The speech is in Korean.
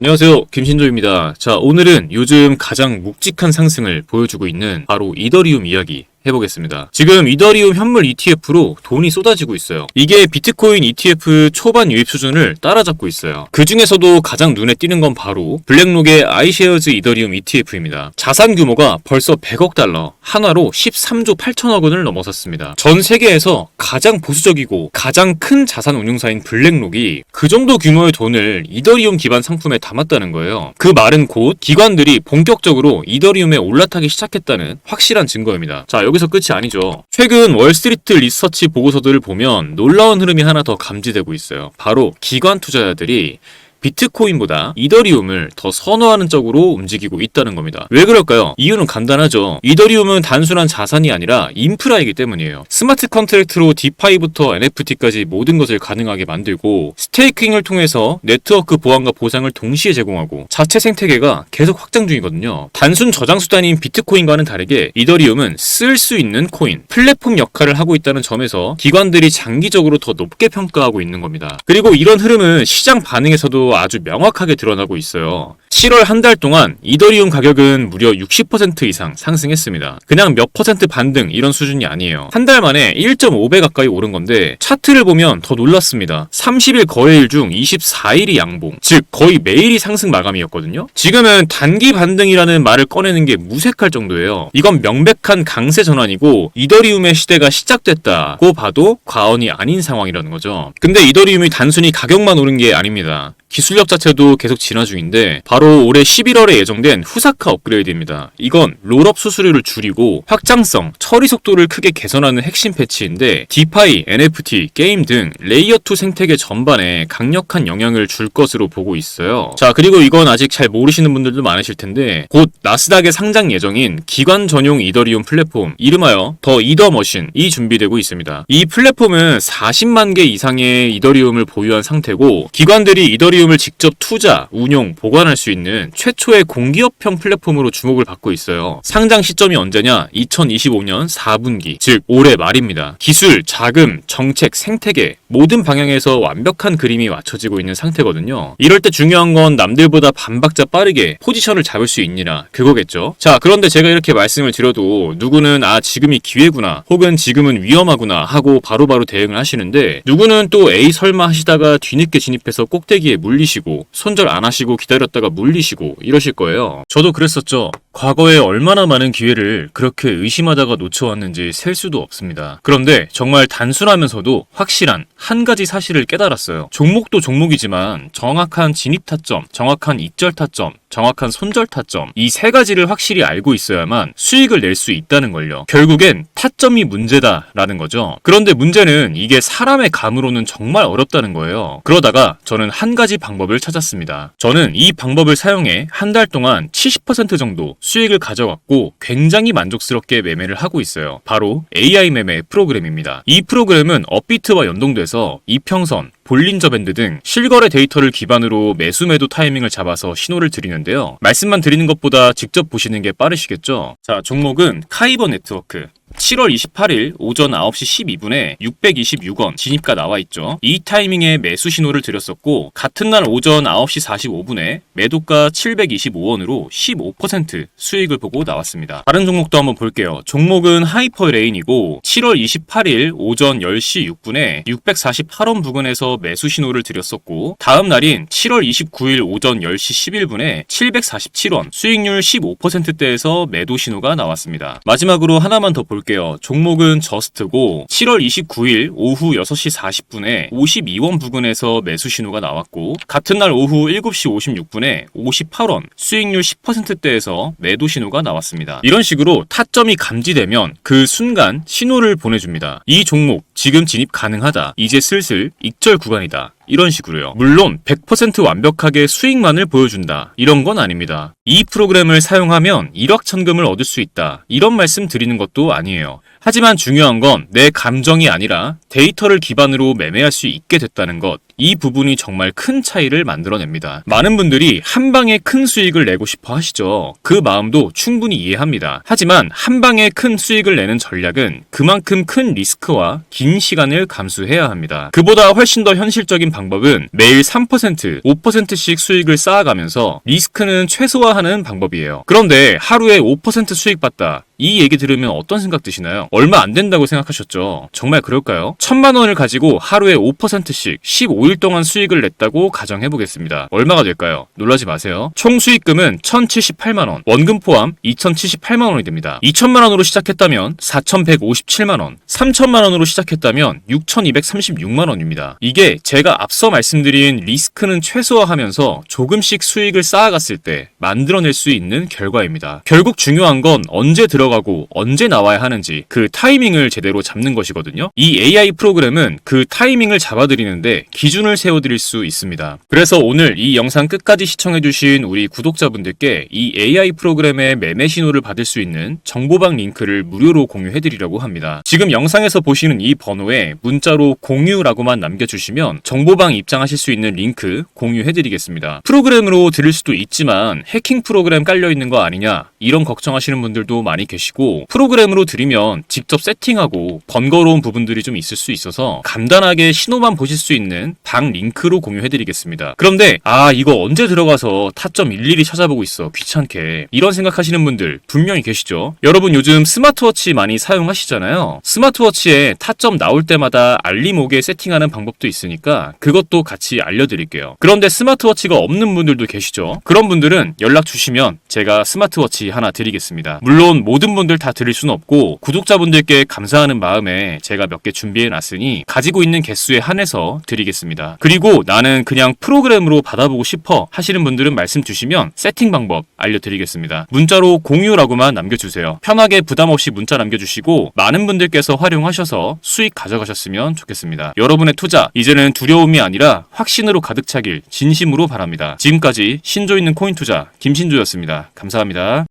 안녕하세요. 김신조입니다. 자, 오늘은 요즘 가장 묵직한 상승을 보여주고 있는 바로 이더리움 이야기 해보겠습니다. 지금 이더리움 현물 ETF로 돈이 쏟아지고 있어요. 이게 비트코인 ETF 초반 유입 수준을 따라잡고 있어요. 그 중에서도 가장 눈에 띄는 건 바로 블랙록의 아이쉐어즈 이더리움 ETF입니다. 자산 규모가 벌써 100억 달러, 한화로 13조 8천억 원을 넘어섰습니다. 전 세계에서 가장 보수적이고 가장 큰 자산 운용사인 블랙록이 그 정도 규모의 돈을 이더리움 기반 상품에 담았다는 거예요. 그 말은 곧 기관들이 본격적으로 이더리움에 올라타기 시작했다는 확실한 증거입니다. 자, 여기서 끝이 아니죠. 최근 월스트리트 리서치 보고서들을 보면 놀라운 흐름이 하나 더 감지되고 있어요. 바로 기관 투자자들이 비트코인보다 이더리움을 더 선호하는 쪽으로 움직이고 있다는 겁니다. 왜 그럴까요? 이유는 간단하죠. 이더리움은 단순한 자산이 아니라 인프라이기 때문이에요. 스마트 컨트랙트로 디파이부터 NFT까지 모든 것을 가능하게 만들고 스테이킹을 통해서 네트워크 보안과 보상을 동시에 제공하고 자체 생태계가 계속 확장 중이거든요. 단순 저장 수단인 비트코인과는 다르게 이더리움은 쓸 수 있는 코인, 플랫폼 역할을 하고 있다는 점에서 기관들이 장기적으로 더 높게 평가하고 있는 겁니다. 그리고 이런 흐름은 시장 반응에서도 아주 명확하게 드러나고 있어요. 7월 한 달 동안 이더리움 가격은 무려 60% 이상 상승했습니다. 그냥 몇 퍼센트 반등 이런 수준이 아니에요. 한 달 만에 1.5배 가까이 오른 건데 차트를 보면 더 놀랐습니다. 30일 거래일 중 24일이 양봉, 즉 거의 매일이 상승 마감이었거든요. 지금은 단기 반등이라는 말을 꺼내는 게 무색할 정도예요. 이건 명백한 강세 전환이고 이더리움의 시대가 시작됐다고 봐도 과언이 아닌 상황이라는 거죠. 근데 이더리움이 단순히 가격만 오른 게 아닙니다. 기술력 자체도 계속 진화 중인데 바로 올해 11월에 예정된 후사카 업그레이드입니다. 이건 롤업 수수료를 줄이고 확장성, 처리 속도를 크게 개선하는 핵심 패치인데 디파이, NFT, 게임 등 레이어 2 생태계 전반에 강력한 영향을 줄 것으로 보고 있어요. 자, 그리고 이건 아직 잘 모르시는 분들도 많으실 텐데 곧 나스닥에 상장 예정인 기관 전용 이더리움 플랫폼 이름하여 더 이더 머신이 준비되고 있습니다. 이 플랫폼은 40만 개 이상의 이더리움을 보유한 상태고 기관들이 이더리움 이더리움을 직접 투자, 운용, 보관할 수 있는 최초의 공기업형 플랫폼으로 주목을 받고 있어요. 상장 시점이 언제냐? 2025년 4분기, 즉 올해 말입니다. 기술, 자금, 정책, 생태계 모든 방향에서 완벽한 그림이 맞춰지고 있는 상태거든요. 이럴 때 중요한 건 남들보다 반박자 빠르게 포지션을 잡을 수 있느냐 그거겠죠. 자, 그런데 제가 이렇게 말씀을 드려도 누구는 아 지금이 기회구나 혹은 지금은 위험하구나 하고 바로바로 바로 대응을 하시는데 누구는 또 에이 설마 하시다가 뒤늦게 진입해서 꼭대기에 물 리시고 손절 안 하시고 기다렸다가 물리시고 이러실 거예요. 저도 그랬었죠. 과거에 얼마나 많은 기회를 그렇게 의심하다가 놓쳐왔는지 셀 수도 없습니다. 그런데 정말 단순하면서도 확실한 한 가지 사실을 깨달았어요. 종목도 종목이지만 정확한 진입 타점, 정확한 입절 타점, 정확한 손절 타점 이 세 가지를 확실히 알고 있어야만 수익을 낼 수 있다는 걸요. 결국엔 타점이 문제다라는 거죠. 그런데 문제는 이게 사람의 감으로는 정말 어렵다는 거예요. 그러다가 저는 한 가지 방법을 찾았습니다. 저는 이 방법을 사용해 한 달 동안 70% 정도 수익을 가져갔고 굉장히 만족스럽게 매매를 하고 있어요. 바로 AI 매매 프로그램입니다. 이 프로그램은 업비트와 연동돼서 이평선, 볼린저 밴드 등 실거래 데이터를 기반으로 매수 매도 타이밍을 잡아서 신호를 드리는 데요. 말씀만 드리는 것보다 직접 보시는 게 빠르시겠죠? 자, 종목은 카이버 네트워크. 7월 28일 오전 9시 12분에 626원 진입가 나와 있죠. 이 타이밍에 매수 신호를 드렸었고 같은 날 오전 9시 45분에 매도가 725원으로 15% 수익을 보고 나왔습니다. 다른 종목도 한번 볼게요. 종목은 하이퍼레인이고 7월 28일 오전 10시 6분에 648원 부근에서 매수 신호를 드렸었고 다음 날인 7월 29일 오전 10시 11분에 747원 수익률 15%대에서 매도 신호가 나왔습니다. 마지막으로 하나만 더 볼게요. 볼게요. 종목은 저스트고 7월 29일 오후 6시 40분에 52원 부근에서 매수 신호가 나왔고 같은 날 오후 7시 56분에 58원 수익률 10%대에서 매도 신호가 나왔습니다. 이런 식으로 타점이 감지되면 그 순간 신호를 보내줍니다. 이 종목 지금 진입 가능하다. 이제 슬슬 익절 구간이다. 이런 식으로요. 물론 100% 완벽하게 수익만을 보여준다. 이런 건 아닙니다. 이 프로그램을 사용하면 일확천금을 얻을 수 있다. 이런 말씀 드리는 것도 아니에요. 하지만 중요한 건 내 감정이 아니라 데이터를 기반으로 매매할 수 있게 됐다는 것. 이 부분이 정말 큰 차이를 만들어냅니다. 많은 분들이 한 방에 큰 수익을 내고 싶어 하시죠. 그 마음도 충분히 이해합니다. 하지만 한 방에 큰 수익을 내는 전략은 그만큼 큰 리스크와 긴 시간을 감수해야 합니다. 그보다 훨씬 더 현실적인 방법은 매일 3%, 5%씩 수익을 쌓아가면서 리스크는 최소화하는 방법이에요. 그런데 하루에 5% 수익 봤다. 이 얘기 들으면 어떤 생각 드시나요? 얼마 안 된다고 생각하셨죠? 정말 그럴까요? 천만 원을 가지고 하루에 5%씩 15일 동안 수익을 냈다고 가정해 보겠습니다. 얼마가 될까요? 놀라지 마세요. 총 수익금은 1,078만 원, 원금 포함 2,078만 원이 됩니다. 2천만 원으로 시작했다면 4,157만 원, 3천만 원으로 시작했다면 6,236만 원입니다. 이게 제가 앞서 말씀드린 리스크는 최소화하면서 조금씩 수익을 쌓아갔을 때 만들어낼 수 있는 결과입니다. 결국 중요한 건 언제 들어 가고 언제 나와야 하는지 그 타이밍을 제대로 잡는 것이거든요. 이 AI 프로그램은 그 타이밍을 잡아드리는데 기준을 세워드릴 수 있습니다. 그래서 오늘 이 영상 끝까지 시청해주신 우리 구독자분들께 이 AI 프로그램의 매매 신호를 받을 수 있는 정보방 링크를 무료로 공유해드리려고 합니다. 지금 영상에서 보시는 이 번호에 문자로 공유라고만 남겨주시면 정보방 입장하실 수 있는 링크 공유해드리겠습니다. 프로그램으로 들을 수도 있지만 해킹 프로그램 깔려있는 거 아니냐 이런 걱정하시는 분들도 많이 계 시고 프로그램으로 들으면 직접 세팅하고 번거로운 부분들이 좀 있을 수 있어서 간단하게 신호만 보실 수 있는 방 링크로 공유해드리겠습니다. 그런데 아 이거 언제 들어가서 타점 일일이 찾아보고 있어 귀찮게 이런 생각하시는 분들 분명히 계시죠. 여러분 요즘 스마트워치 많이 사용하시잖아요. 스마트워치에 타점 나올 때마다 알림 오게 세팅하는 방법도 있으니까 그것도 같이 알려드릴게요. 그런데 스마트워치가 없는 분들도 계시죠. 그런 분들은 연락 주시면 제가 스마트워치 하나 드리겠습니다. 물론 모든 분들 다 드릴 수는 없고 구독자분들께 감사하는 마음에 제가 몇 개 준비해 놨으니 가지고 있는 개수에 한해서 드리겠습니다. 그리고 나는 그냥 프로그램으로 받아보고 싶어 하시는 분들은 말씀 주시면 세팅 방법 알려드리겠습니다. 문자로 공유라고만 남겨주세요. 편하게 부담 없이 문자 남겨주시고 많은 분들께서 활용하셔서 수익 가져가셨으면 좋겠습니다. 여러분의 투자 이제는 두려움이 아니라 확신으로 가득 차길 진심으로 바랍니다. 지금까지 신조 있는 코인 투자 김신조였습니다. 감사합니다.